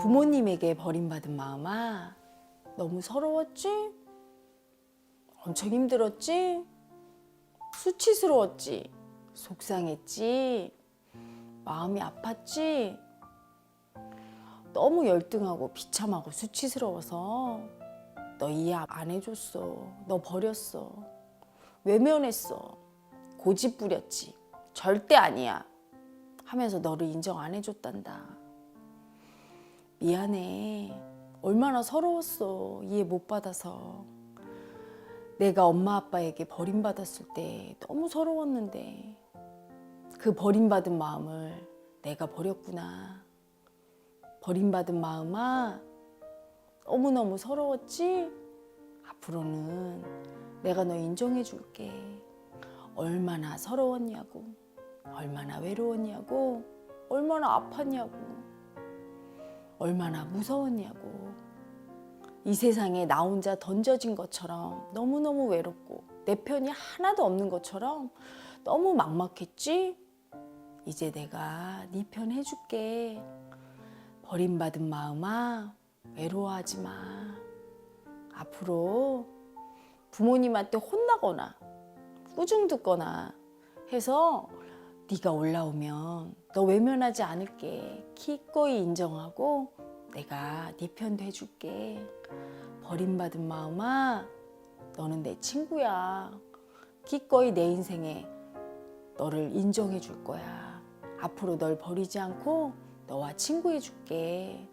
부모님에게 버림받은 마음아 너무 서러웠지? 엄청 힘들었지? 수치스러웠지? 속상했지? 마음이 아팠지? 너무 열등하고 비참하고 수치스러워서 너 이해 안 해줬어. 너 버렸어. 외면했어. 고집 부렸지. 절대 아니야. 하면서 너를 인정 안 해줬단다. 미안해. 얼마나 서러웠어. 이해 못 받아서. 내가 엄마 아빠에게 버림받았을 때 너무 서러웠는데 그 버림받은 마음을 내가 버렸구나. 버림받은 마음아 너무너무 서러웠지? 앞으로는 내가 너 인정해 줄게. 얼마나 서러웠냐고. 얼마나 외로웠냐고. 얼마나 아팠냐고. 얼마나 무서웠냐고. 이 세상에 나 혼자 던져진 것처럼 너무너무 외롭고 내 편이 하나도 없는 것처럼 너무 막막했지? 이제 내가 네 편 해줄게. 버림받은 마음아 외로워하지 마. 앞으로 부모님한테 혼나거나 꾸중 듣거나 해서 네가 올라오면 너 외면하지 않을게. 기꺼이 인정하고 내가 네 편도 해줄게. 버림받은 마음아 너는 내 친구야. 기꺼이 내 인생에 너를 인정해 줄 거야. 앞으로 널 버리지 않고 너와 친구해 줄게.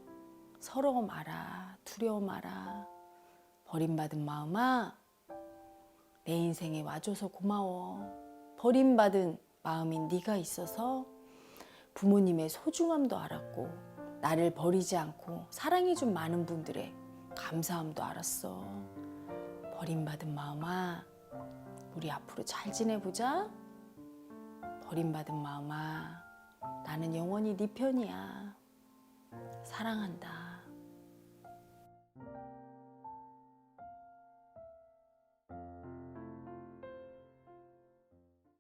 서러워 마라. 두려워 마라. 버림받은 마음아, 내 인생에 와줘서 고마워. 버림받은 마음인 네가 있어서 부모님의 소중함도 알았고 나를 버리지 않고 사랑해준 많은 분들의 감사함도 알았어. 버림받은 마음아, 우리 앞으로 잘 지내보자. 버림받은 마음아, 나는 영원히 네 편이야. 사랑한다.